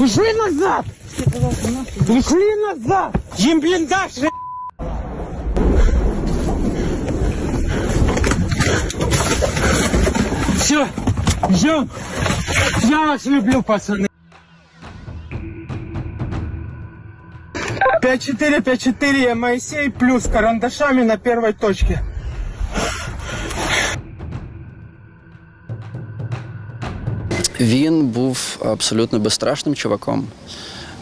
Ушли назад! Ушли назад! Бліндаж! же- Все, ждем. Я вас люблю, пацаны. 5-4, 5-4, я Моисей, плюс карандашами на первой точке. Він був абсолютно безстрашним чуваком.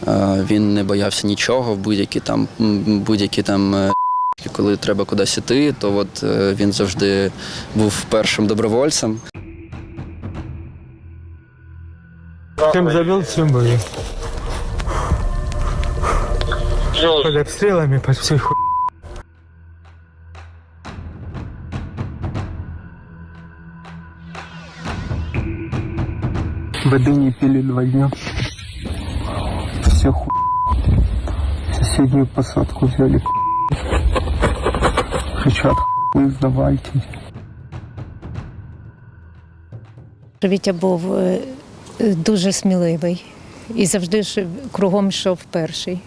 Е, Він не боявся нічого в будь-які там будь-які там. е, Коли треба кудись іти, то от е, він завжди був першим добровольцем. Чем завел, всем бою. Под обстрелами, под всей хуй. Воды не пили два дня. Все хуй. Соседнюю посадку взяли. Кричат, хуй сдавайте. Вітя був е, дуже сміливий і завжди кругом йшов перший.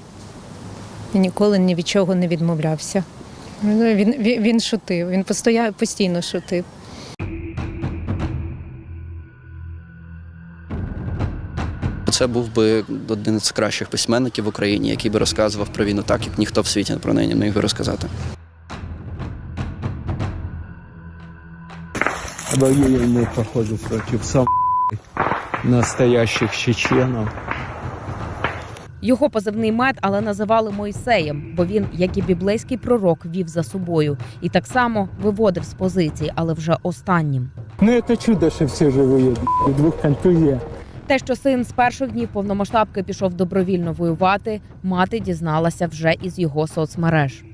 І ніколи ні від чого не відмовлявся. Ну, Він, він, він шутив, він постійно шутив. Це був би один з кращих письменників в Україні, який би розказував про війну так, як ніхто в світі про неї не міг би розказати. Воюем мы, походу, против сам настоящих чеченов. Його позивний мед, але називали Мойсеєм, бо він, як і біблейський пророк, вів за собою і так само виводив з позицій, але вже останнім. Ну это чудо, что все живые. б***ь. Двух контузия. Те, що син з перших днів повномасштабки пішов добровільно воювати, мати дізналася вже із його соцмереж.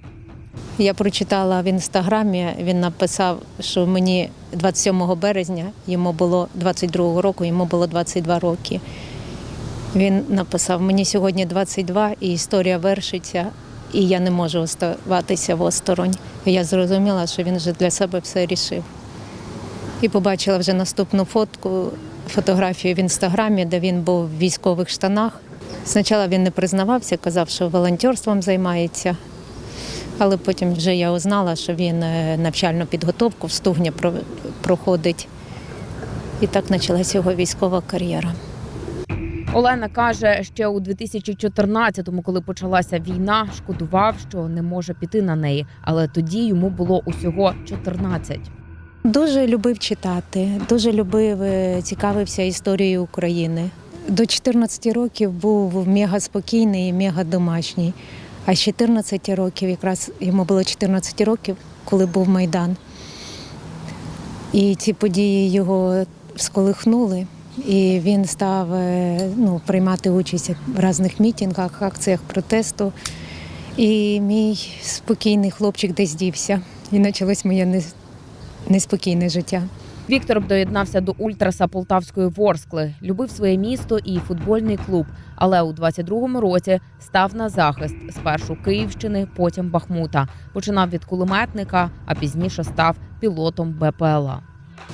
Я прочитала в інстаграмі, він написав, що мені 27 березня йому було 22 року, йому було 22 роки. Він написав: мені сьогодні 22 і історія вершиться, і я не можу оставатися осторонь. І я зрозуміла, що він вже для себе все рішив. І побачила вже наступну фотку, фотографію в інстаграмі, де він був в військових штанах. Спочатку він не признавався, казав, що волонтерством займається. Але потім вже я узнала, що він е, навчальну підготовку в Стугні проходить. І так почалася його військова кар'єра. Олена каже, ще у 2014-му, коли почалася війна, шкодував, що не може піти на неї, але тоді йому було усього 14. Дуже любив читати, дуже любив, е, цікавився історією України. До 14 років був мега спокійний і мега домашній. А з 14 років, якраз йому було 14 років, коли був Майдан. І ці події його всколихнули. І він став е, ну, приймати участь в різних мітингах, акціях протесту. І мій спокійний хлопчик десь дівся. І почалось моє неспокійне життя. Віктор доєднався до ультраса Полтавської Ворскли, любив своє місто і футбольний клуб. Але у 22-му році став на захист спершу Київщини, потім Бахмута. Починав від кулеметника, а пізніше став пілотом БПЛА.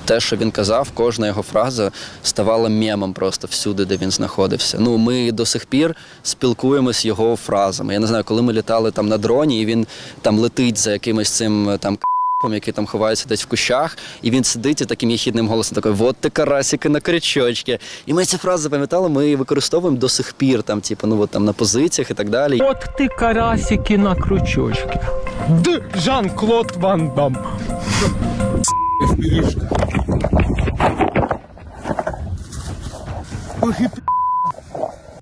Те, що він казав, кожна його фраза ставала мемом просто всюди, де він знаходився. Ну, ми до сих пір спілкуємось його фразами. Я не знаю, коли ми літали там на дроні, і він там летить за якимось цим там який там ховається десь в кущах, і він сидить і таким єхідним голосом такий, вот ти карасики на крючочки. І ми ці фрази запам'ятали, ми її використовуємо до сих пір, там, типу, ну от там на позиціях і так далі. Вот ты карасики на крючочке. Д. Жан-Клод Ван Дам.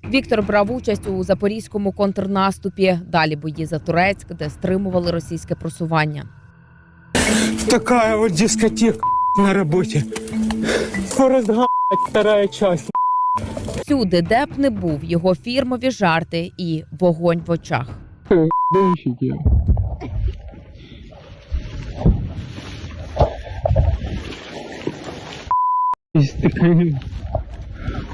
Віктор брав участь у запорізькому контрнаступі. Далі бої за Турецьк, де стримували російське просування. Такая вот дискотека на работе. Форест Гамп, вторая часть. Всюди, де б не був, його фірмові жарти і вогонь в очах. Денщики.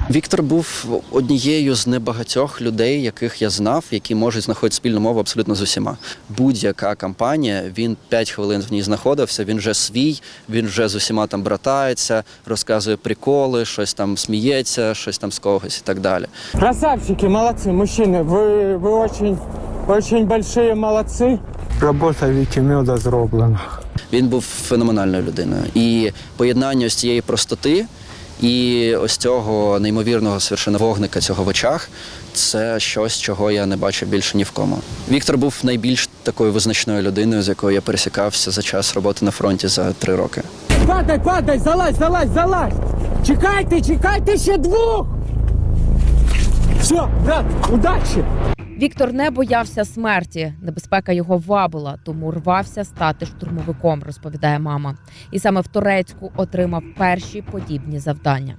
Есть такая Віктор був однією з небагатьох людей, яких я знав, які можуть знаходити спільну мову абсолютно з усіма. Будь-яка компанія, він 5 хвилин в ній знаходився. Він вже свій, він вже з усіма там братається, розказує приколи, щось там сміється, щось там з когось і так далі. Красавчики, молодцы, мужчины, вы, вы очень, очень большие молодцы. Работа Вікімеда зроблена. Він був феноменальною людиною. І поєднання ось цієї простоти і ось цього неймовірного совершенно вогника цього в очах це щось, чого я не бачив більше ні в кому. Віктор був найбільш такою визначною людиною, з якою я пересікався за час роботи на фронті за три роки. Падай, падай, залазь, залазь, залазь! Чекайте, чекайте ще двох! Все, брат, удачі! Віктор не боявся смерті. Небезпека його вабила, тому рвався стати штурмовиком, розповідає мама. І саме в Турецьку отримав перші подібні завдання.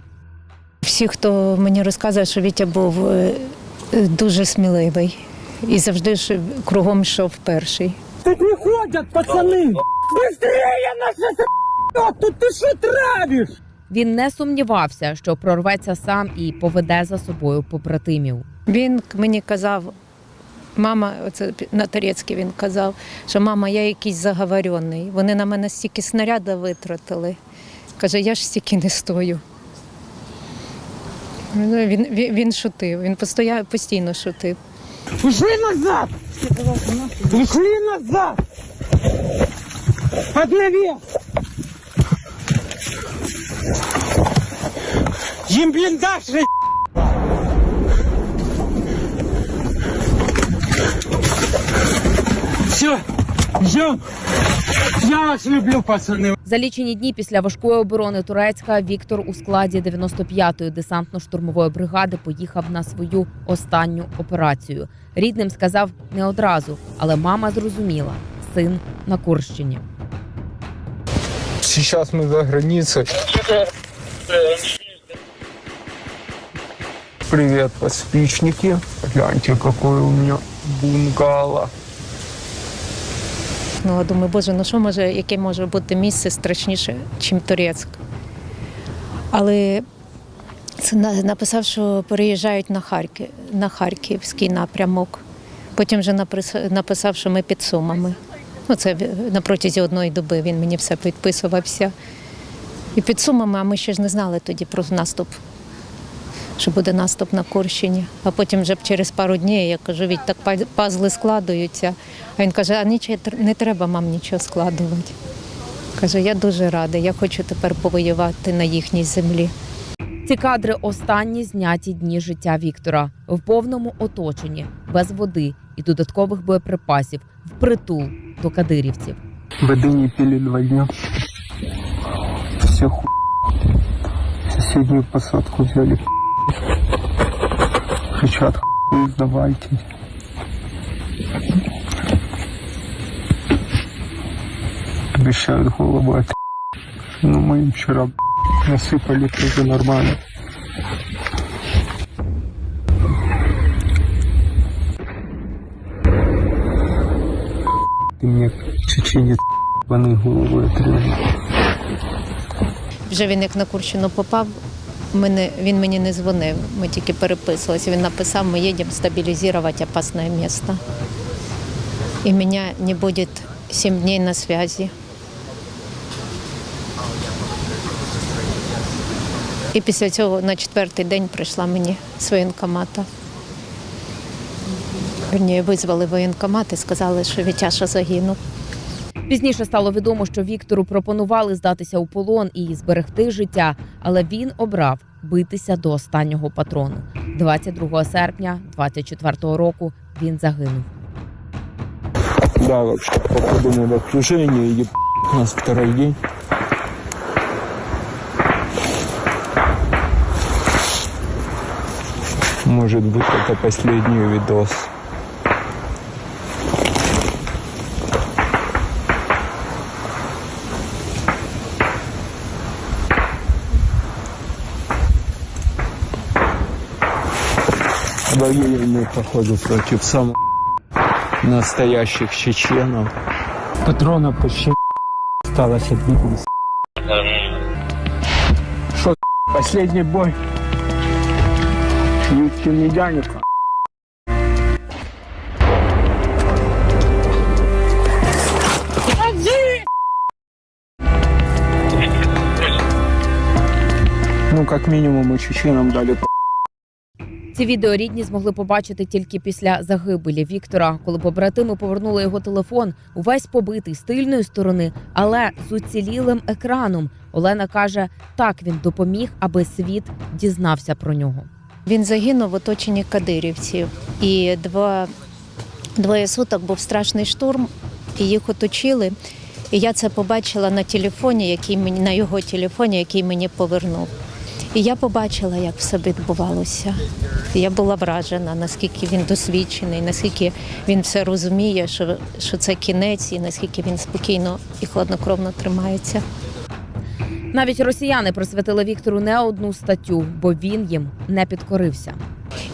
Всі, хто мені розказує, що Вітя був е, дуже сміливий і завжди ж кругом йшов перший. Тут не ходять, пацани! Быстрее наша Тут ти що травиш? Він не сумнівався, що прорветься сам і поведе за собою побратимів. Він мені казав, мама, оце на турецький він казав, що мама, я якийсь заговорений. Вони на мене стільки снаряда витратили. Каже, я ж стільки не стою. Ну, Він, він, він шутив, він постоя- постійно шутив. Пішли назад! Пішли назад! Одновес! Їм бліндаж же Все, ждем. Я вас люблю, пацани. За лічені дні після важкої оборони Турецька Віктор у складі 95-ї десантно-штурмової бригади поїхав на свою останню операцію. Рідним сказав не одразу, але мама зрозуміла син на Курщині. Сейчас мы за границей. Привет, подспичники. Гляньте, какой у меня бунгало. Ну, я думаю, боже, ну що може, яке може бути місце страшніше, ніж Турецьк. Але це написав, що переїжджають на Харків, на Харківський напрямок. Потім вже написав, що ми під Сумами. Ну, це на протязі одної доби він мені все підписувався. І під Сумами, а ми ще ж не знали тоді про наступ, що буде наступ на Курщині. А потім вже через пару днів я кажу, від так пазли складуються. А він каже, а нічого не треба мам нічого складувати. Каже, я дуже рада, я хочу тепер повоювати на їхній землі. Ці кадри останні зняті дні життя Віктора в повному оточенні, без води і додаткових боєприпасів, впритул до кадирівців. Воды не пили два дня. Все ху... Соседнюю посадку взяли. Кричат, хуй, сдавайте. Обещают голову от Ну, мы им вчера насыпали тоже нормально. Ты мне чеченец ебаный головой отрежет. Вже він як на Курщину попав, мене, він мені не дзвонив, ми тільки переписувалися. Він написав, ми їдемо стабілізувати опасне місце. І мене не буде сім днів на зв'язі. І після цього на четвертий день прийшла мені з воєнкомата. Верні, визвали воєнкомат і сказали, що Вітяша загинув. Пізніше стало відомо, що Віктору пропонували здатися у полон і зберегти життя, але він обрав битися до останнього патрону. 22 серпня 24 року він загинув. Да, вообще, попадем в окружение, и у нас второй день. Может быть, это последний видос. Воюем мы, походу, против самых настоящих чеченов. Патронов почти осталось одни. Что, последний бой? Юткин Медяника. Ну, как минимум, и чеченам дали Ці відео рідні змогли побачити тільки після загибелі Віктора, коли побратими повернули його телефон, увесь побитий з тильної сторони, але з уцілілим екраном. Олена каже, так він допоміг, аби світ дізнався про нього. Він загинув в оточенні кадирівців. І два, двоє суток був страшний штурм, і їх оточили. І я це побачила на телефоні, який мені на його телефоні, який мені повернув. І я побачила, як все відбувалося. Я була вражена, наскільки він досвідчений, наскільки він все розуміє, що, що це кінець, і наскільки він спокійно і хладнокровно тримається. Навіть росіяни присвятили Віктору не одну статтю, бо він їм не підкорився.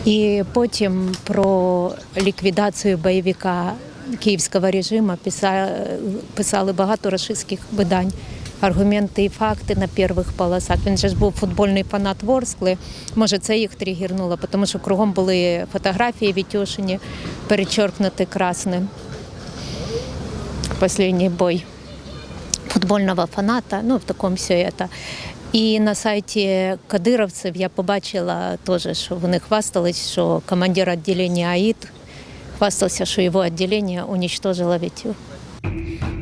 І потім про ліквідацію бойовика київського режиму писали, багато російських видань. Аргументи і факти на перших полосах. Він же ж був футбольний фанат Ворскли. Може, це їх тригернуло, тому що кругом були фотографії Вітюшині, перечеркнуті красним. Останній бой футбольного фаната, ну в такому все это. І на сайті кадировців я побачила теж, що вони хвастались, що командир відділення АІД хвастався, що його відділення уничтожило Вітю.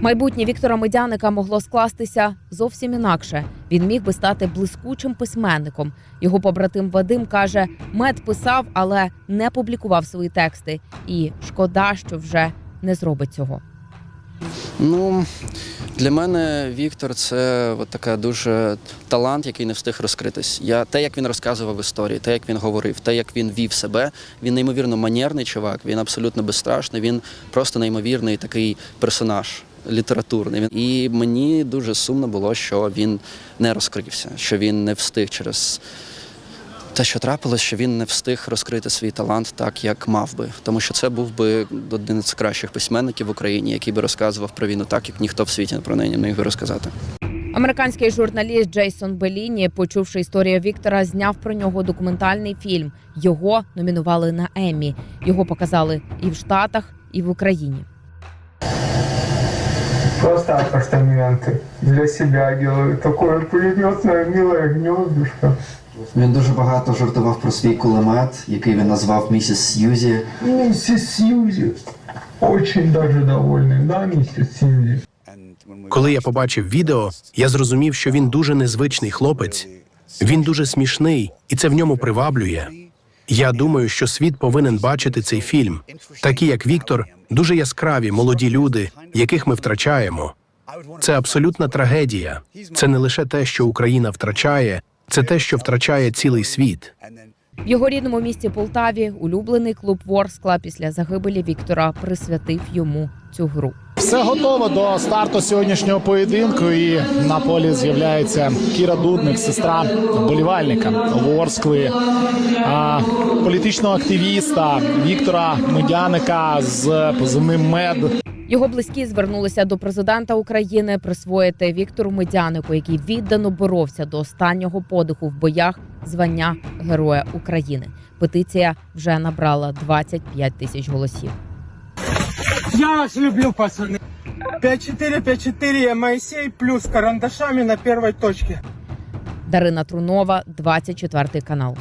Майбутнє Віктора Медяника могло скластися зовсім інакше. Він міг би стати блискучим письменником. Його побратим Вадим каже, мед писав, але не публікував свої тексти. І шкода, що вже не зробить цього. Ну, для мене Віктор це от така дуже талант, який не встиг розкритись. Я те, як він розказував історії, те, як він говорив, те, як він вів себе. Він неймовірно манерний чувак, він абсолютно безстрашний. Він просто неймовірний такий персонаж. Літературний і мені дуже сумно було, що він не розкрився, що він не встиг через те, що трапилось, що він не встиг розкрити свій талант так, як мав би. Тому що це був би один з кращих письменників в Україні, який би розказував про війну так, як ніхто в світі про неї не міг би розказати. Американський журналіст Джейсон Беліні, почувши історію Віктора, зняв про нього документальний фільм. Його номінували на Еммі. Його показали і в Штатах, і в Україні. Просто апартаменты для себя делаю. Такое пулеметное милое гнездышко. Він дуже багато жартував про свій кулемет, який він назвав місіс Сьюзі. Миссис Сьюзи. Очень даже довольный, да, миссис Сьюзи? Коли я побачив відео, я зрозумів, що він дуже незвичний хлопець. Він дуже смішний, і це в ньому приваблює. Я думаю, що світ повинен бачити цей фільм. Такі, як Віктор, дуже яскраві молоді люди, яких ми втрачаємо. Це абсолютна трагедія. Це не лише те, що Україна втрачає, це те, що втрачає цілий світ. В його рідному місті Полтаві улюблений клуб Ворскла після загибелі Віктора присвятив йому цю гру. Все готово до старту сьогоднішнього поєдинку. І на полі з'являється Кіра Дудник, сестра вболівальника Ворскли, політичного активіста Віктора Медяника з позивним мед. Його близькі звернулися до президента України присвоїти Віктору Медянику, який віддано боровся до останнього подиху в боях звання Героя України. Петиція вже набрала 25 тисяч голосів. Я вас люблю, пацаны. 5-4, 5-4, я Моисей, плюс карандашами на первой точке. Дарина Трунова, 24 канал.